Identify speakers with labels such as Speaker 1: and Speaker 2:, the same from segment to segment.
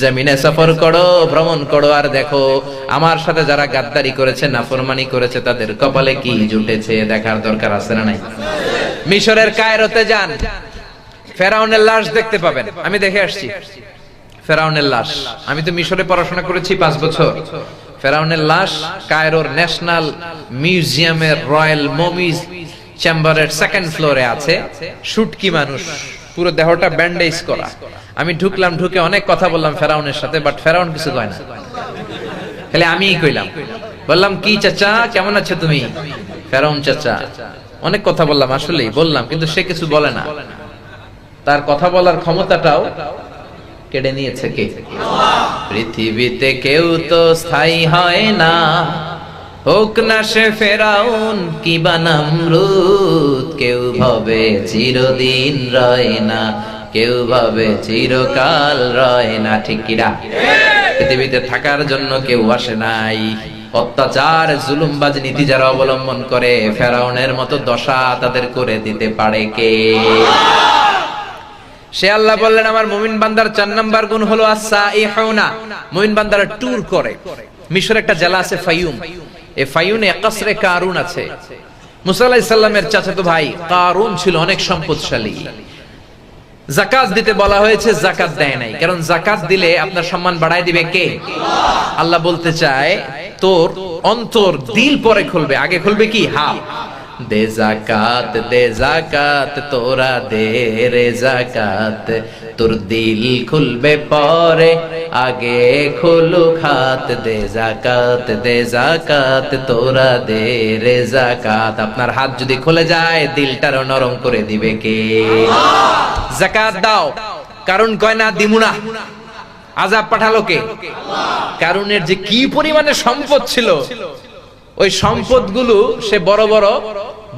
Speaker 1: জমিনে সফর করো, ভ্রমণ করো, আর দেখো, আমার সাথে যারা গাদ্দারি করেছে, নাফরমানি করেছে, তাদের কপালে কি জুটেছে, দেখার দরকার আছে না নাই? মিশরের কায়রোতে যান। ফেরাউনের লাশ দেখতে পাবেন। আমি দেখে আসছি। ফেরাউনের লাশ। আমি তো মিশরে পড়াশোনা করেছি পাঁচ বছর। ফেরাউনের লাশ কায়রোর ন্যাশনাল মিউজিয়ামের রয়্যাল মমিজ চেম্বারের সেকেন্ড ফ্লোরে আছে। শুটকি মানুষ। পুরো দেহটা ব্যান্ডেজ করা। আমি ঢুকলাম, ঢুকে অনেক কথা বললাম ফেরাউনের সাথে বাট ফেরাউন কিছু কয় না। খালি আমিই কইলাম। বললাম, কি চাচা, কেমন আছো তুমি? ফেরাউন চাচা, অনেক কথা বললাম, আসলেই বললাম, কিন্তু সে কিছু বলে না। তার কথা বলার ক্ষমতাটাও কেড়ে নিয়েছে কে? পৃথিবীতে কেউ তো স্থায়ী হয় না। হোক না সে ফেরাউন, কি বানামরুদ কেউ ভাবে চিরদিন রয় না, কেউ ভাবে চিরকাল রয় না, ঠিক কিরা পৃথিবীতে থাকার জন্য কেউ আসে নাই। অত্যাচার, জুলুমবাজ নীতি যারা অবলম্বন করে, ফেরাউনের মতো দশা তাদের করে দিতে পারে কে? সে আল্লাহ বললেন, আমার মুমিন বান্দার চার নাম্বার গুণ হলো আসা এ মুমিন বান্দারা ট্যুর করে। মিশর একটা জেলা আছে ফাইউম এই ফাইউনে কাসরে কারুন আছে। মুসা আলাইহিস সালামের ভাই কারুন ছিল অনেক সম্পদশালী। জাকাত দিতে বলা হয়েছে জাকাত দেয় নাই। কারণ জাকাত দিলে আপনার সম্মান বাড়ায় দিবে কে? আল্লাহ বলতে চায়, তোর অন্তর দিল পরে খুলবে। আগে খুলবে কি? হাল দে জাকাত দে জাকাত, তোরা দে রে জাকাত। তোর দিল খুলবে পরে, আগে খুলু খাত দে জাকাত দে জাকাত, তোরা দে রে জাকাত। আপনার হাত যদি খুলে যায়, দিলটারও নরম করে দিবে কে? জাকাত দাও, কারণ কয় না। দিমুনা আজাব পাঠালো কে? কারণের যে কি পরিমাণে সম্পদ ছিল, ওই সম্পদগুলো সে বড় বড়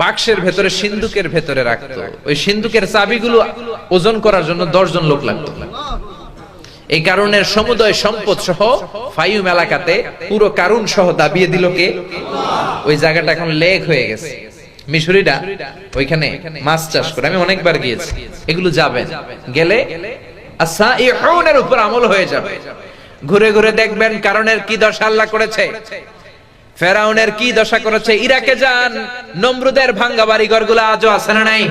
Speaker 1: বাক্সের ভেতরে সিন্ধুকের ভেতরে রাখতো। ওই সিন্ধুকের চাবিগুলো ওজন করার জন্য দশজন লোক লাগতো। এই কারণের সমুদয় সম্পদ সহ ফাইউম এলাকাতে পুরো কারণ সহ দাবিয়ে দিল কে? ওই জায়গাটা এখন লেক হয়ে গেছে। মিশরিরা ওইখানে মাছ চাষ করে। আমি অনেকবার গিয়েছি। এগুলো যাবেন গেলে আমল হয়ে যাবে। ঘুরে ঘুরে দেখবেন কারণের কি দশা আল্লাহ করেছে। ফেরাউনের কি দশা করেছে? ইরাকে যান। নমরুদের ভাঙ্গা বাড়ি ঘরগুলো আজও আছে না নাই?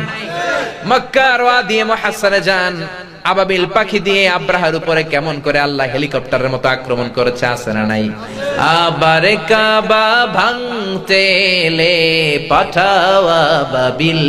Speaker 1: মক্কার দিয়ে মহাসানে যান। আবাবিল পাখি দিয়ে আব্রাহার উপরে কেমন করে আল্লাহ হেলিকপ্টারের মতো আক্রমণ করেছে, আছে না নাই? আবার কাবা ভাঙতে পাঠাওয়া বাবিল।